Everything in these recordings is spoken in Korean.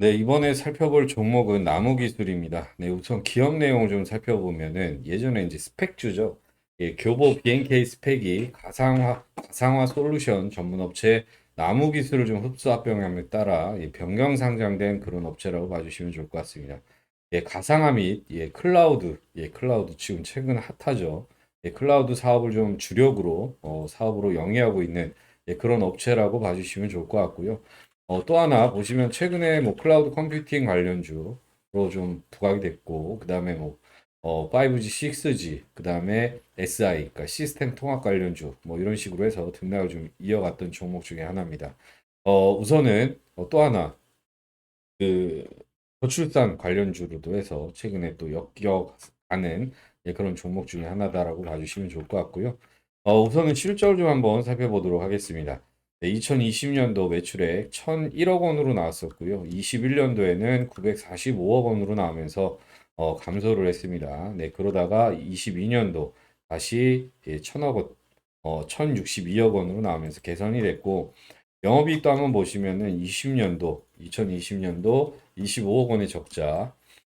네, 이번에 살펴볼 종목은 나무 기술입니다. 네, 우선 기업 내용을 좀 살펴보면은 예전에 이제 스펙주죠. 예, 교보 BNK 스펙이 가상화, 가상화 솔루션 전문 업체 나무 기술을 좀 흡수 합병함에 따라 예, 변경 상장된 그런 업체라고 봐주시면 좋을 것 같습니다. 예, 가상화 및 예, 클라우드, 예, 클라우드 지금 최근 핫하죠. 예, 클라우드 사업을 좀 주력으로 어, 사업으로 영위하고 있는 예, 그런 업체라고 봐주시면 좋을 것 같고요. 어, 또 하나 보시면 최근에 뭐 클라우드 컴퓨팅 관련주로 좀 부각이 됐고, 그 다음에 뭐, 어, 5G, 6G, 그 다음에 SI, 그러니까 시스템 통합 관련주, 뭐 이런 식으로 해서 등락을 좀 이어갔던 종목 중에 하나입니다. 어, 우선은 어, 또 하나, 그, 저출산 관련주로도 해서 최근에 또 역겨가는 예, 그런 종목 중에 하나다라고 봐주시면 좋을 것 같고요. 어, 우선은 실적을 좀 한번 살펴보도록 하겠습니다. 네, 2020년도 매출액 1,001억 원으로 나왔었고요. 21년도에는 945억 원으로 나오면서 어, 감소를 했습니다. 네, 그러다가 22년도 다시 예, 1,000억 원, 어, 1,062억 원으로 나오면서 개선이 됐고 영업이익도 한번 보시면은 20년도, 2020년도 25억 원의 적자,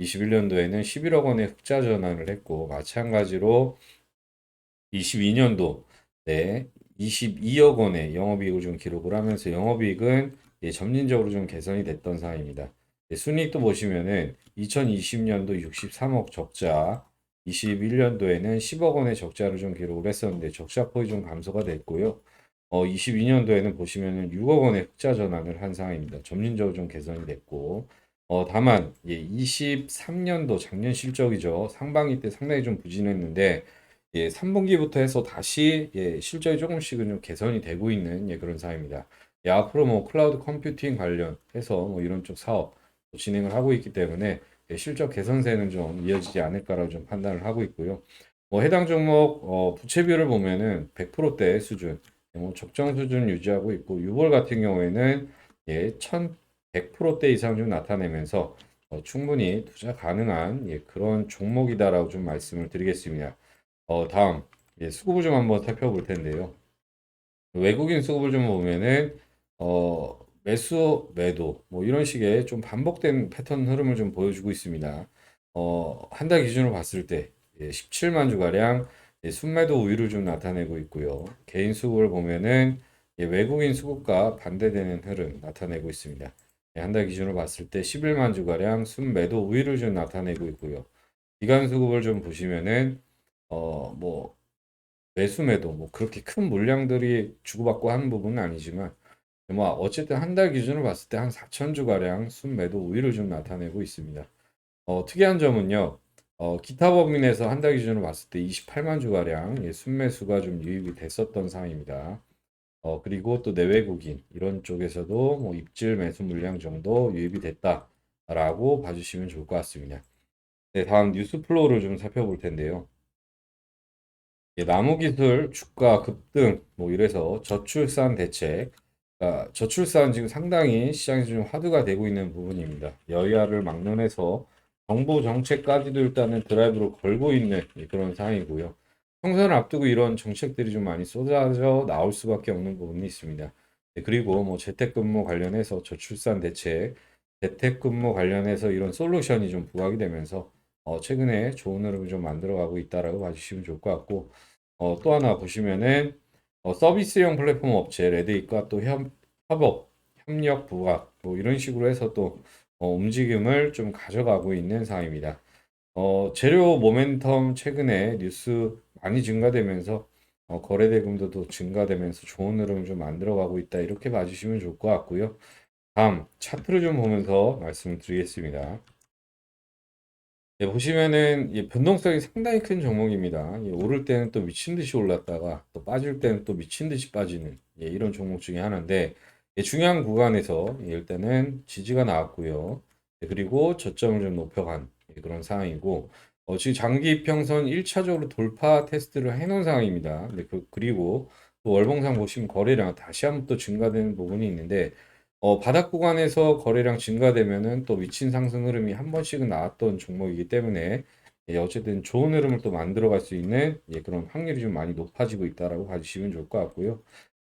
21년도에는 11억 원의 흑자 전환을 했고 마찬가지로 22년도 네, 22억 원의 영업이익을 좀 기록을 하면서 영업이익은 예, 점진적으로 좀 개선이 됐던 상황입니다. 예, 순이익도 보시면은 2020년도 63억 적자, 21년도에는 10억 원의 적자를 좀 기록을 했었는데 적자 폭이 좀 감소가 됐고요. 어, 22년도에는 보시면은 6억 원의 흑자 전환을 한 상황입니다. 점진적으로 좀 개선이 됐고, 어, 다만 예, 23년도 작년 실적이죠. 상반기 때 상당히 좀 부진했는데 예, 3분기부터 해서 다시 예, 실적이 조금씩은 좀 개선이 되고 있는 예, 그런 상황입니다. 예, 앞으로 뭐 클라우드 컴퓨팅 관련해서 뭐 이런 쪽 사업 진행을 하고 있기 때문에 예, 실적 개선세는 좀 이어지지 않을까라고 좀 판단을 하고 있고요. 뭐 해당 종목 어, 부채 비율을 보면은 100%대 수준, 예, 뭐 적정 수준 유지하고 있고 유볼 같은 경우에는 예, 1100%대 이상 좀 나타내면서 어, 충분히 투자 가능한 예, 그런 종목이다라고 좀 말씀을 드리겠습니다. 어, 다음 예, 수급을 좀 한번 살펴볼 텐데요. 외국인 수급을 좀 보면은 어, 매수, 매도 뭐 이런 식의 좀 반복된 패턴 흐름을 좀 보여주고 있습니다. 어, 한 달 기준으로 봤을 때 예, 17만 주가량 예, 순매도 우위를 좀 나타내고 있고요. 개인 수급을 보면은 예, 외국인 수급과 반대되는 흐름 나타내고 있습니다. 예, 한달 기준으로 봤을 때 11만 주가량 순매도 우위를 좀 나타내고 있고요. 기간 수급을 좀 보시면은 어, 뭐, 매수매도 뭐 그렇게 큰 물량들이 주고받고 하는 부분은 아니지만, 뭐, 어쨌든 한 달 기준으로 봤을 때 한 4천 주 가량 순매도 우위를 좀 나타내고 있습니다. 어, 특이한 점은요, 어, 기타 법인에서 한 달 기준으로 봤을 때 28만 주 가량 예, 순매수가 좀 유입이 됐었던 상황입니다. 어, 그리고 또 내외국인 이런 쪽에서도 뭐 입질 매수 물량 정도 유입이 됐다라고 봐주시면 좋을 것 같습니다. 네, 다음 뉴스 플로우를 좀 살펴볼 텐데요. 예, 나무기술 주가 급등 뭐 이래서 저출산 대책 그러니까 저출산 지금 상당히 시장에서 좀 화두가 되고 있는 부분입니다. 여야를 막론해서 정부 정책까지도 일단은 드라이브로 걸고 있는 예, 그런 상황이고요. 총선을 앞두고 이런 정책들이 좀 많이 쏟아져 나올 수밖에 없는 부분이 있습니다. 예, 그리고 뭐 재택근무 관련해서 저출산 대책, 재택근무 관련해서 이런 솔루션이 좀 부각이 되면서 어, 최근에 좋은 흐름을 좀 만들어가고 있다라고 봐주시면 좋을 것 같고 어, 또 하나 보시면은 어, 서비스형 플랫폼 업체 레드잇과 또 협, 협업, 협력 부각 뭐 이런 식으로 해서 또 어, 움직임을 좀 가져가고 있는 상황입니다. 어, 재료 모멘텀 최근에 뉴스 많이 증가되면서 어, 거래 대금도 또 증가되면서 좋은 흐름을 좀 만들어가고 있다 이렇게 봐주시면 좋을 것 같고요. 다음 차트를 좀 보면서 말씀을 드리겠습니다. 예, 보시면은 예, 변동성이 상당히 큰 종목입니다. 예, 오를 때는 또 미친 듯이 올랐다가 또 빠질 때는 또 미친 듯이 빠지는 예, 이런 종목 중에 하나인데 예, 중요한 구간에서 예, 일단은 지지가 나왔고요. 예, 그리고 저점을 좀 높여간 예, 그런 상황이고 어, 지금 장기 이평선 1차적으로 돌파 테스트를 해놓은 상황입니다. 네, 그, 그리고 또 월봉상 보시면 거래량 다시 한번 또 증가되는 부분이 있는데 어, 바닥 구간에서 거래량 증가되면은 또 미친 상승 흐름이 한 번씩은 나왔던 종목이기 때문에 예, 어쨌든 좋은 흐름을 또 만들어갈 수 있는 예, 그런 확률이 좀 많이 높아지고 있다라고 봐주시면 좋을 것 같고요.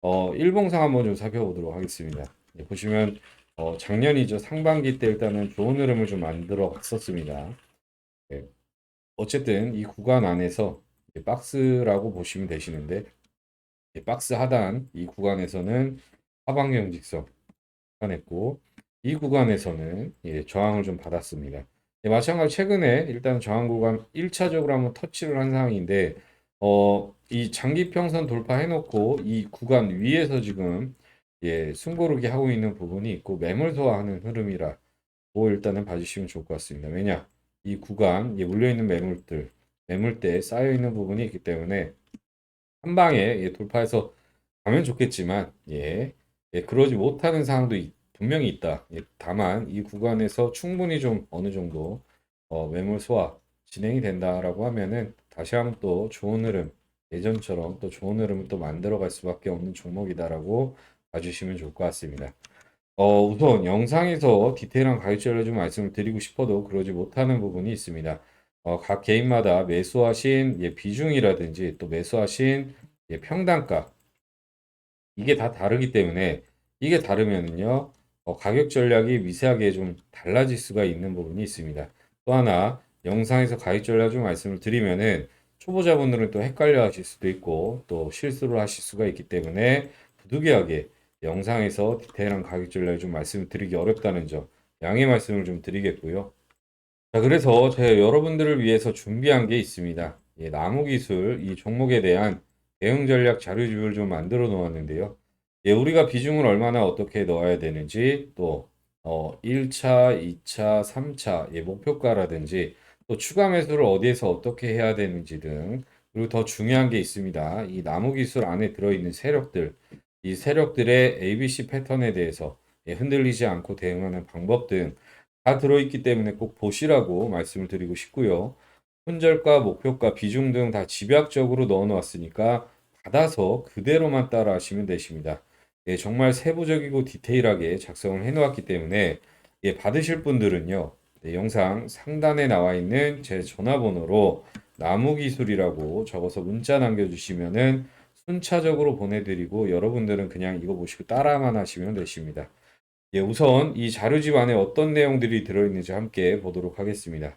어, 일봉상 한번 좀 살펴보도록 하겠습니다. 예, 보시면 어, 작년이죠. 상반기 때 일단은 좋은 흐름을 좀 만들어 갔었습니다. 예. 어쨌든 이 구간 안에서 이제 박스라고 보시면 되시는데 이 박스 하단 이 구간에서는 하방형 직선 나타냈고 이 구간에서는 예, 저항을 좀 받았습니다. 예, 마찬가지 최근에 일단 저항 구간 1차적으로 한번 터치를 한 상황인데 어, 이 장기평선 돌파해놓고 이 구간 위에서 지금 예, 숨고르기 하고 있는 부분이 있고 매물 소화하는 흐름이라 고 일단은 봐주시면 좋을 것 같습니다. 왜냐? 이 구간, 예, 물려있는 매물들, 매물대에 쌓여있는 부분이 있기 때문에 한 방에 예, 돌파해서 가면 좋겠지만 예, 예, 그러지 못하는 상황도 있- 분명히 있다. 예, 다만 이 구간에서 충분히 좀 어느 정도 어, 매물 소화 진행이 된다라고 하면은 다시 한번 또 좋은 흐름 예전처럼 또 좋은 흐름을 또 만들어갈 수밖에 없는 종목이다라고 봐주시면 좋을 것 같습니다. 어, 우선 영상에서 디테일한 가격대를 좀 말씀을 드리고 싶어도 그러지 못하는 부분이 있습니다. 어, 각 개인마다 매수하신 예, 비중이라든지 또 매수하신 예, 평단가 이게 다 다르기 때문에 이게 다르면은요 어, 가격 전략이 미세하게 좀 달라질 수가 있는 부분이 있습니다. 또 하나 영상에서 가격 전략 좀 말씀을 드리면은 초보자분들은 또 헷갈려 하실 수도 있고 또 실수를 하실 수가 있기 때문에 부득이하게 영상에서 디테일한 가격 전략을 좀 말씀을 드리기 어렵다는 점 양해 말씀을 좀 드리겠고요. 자, 그래서 제가 여러분들을 위해서 준비한 게 있습니다. 예, 나무 기술 이 종목에 대한 대응 전략 자료집을 좀 만들어 놓았는데요. 예, 우리가 비중을 얼마나 어떻게 넣어야 되는지 또 어, 1차, 2차, 3차 예, 목표가라든지 또 추가 매수를 어디에서 어떻게 해야 되는지 등 그리고 더 중요한 게 있습니다. 이 나무 기술 안에 들어있는 세력들 이 세력들의 ABC 패턴에 대해서 예, 흔들리지 않고 대응하는 방법 등 다 들어있기 때문에 꼭 보시라고 말씀을 드리고 싶고요. 손절가, 목표가, 비중 등 다 집약적으로 넣어 놓았으니까 받아서 그대로만 따라 하시면 되십니다. 예, 정말 세부적이고 디테일하게 작성을 해 놓았기 때문에 예, 받으실 분들은요. 네, 영상 상단에 나와 있는 제 전화번호로 나무기술이라고 적어서 문자 남겨주시면은 순차적으로 보내드리고 여러분들은 그냥 이거 보시고 따라만 하시면 되십니다. 예, 우선 이 자료집 안에 어떤 내용들이 들어있는지 함께 보도록 하겠습니다.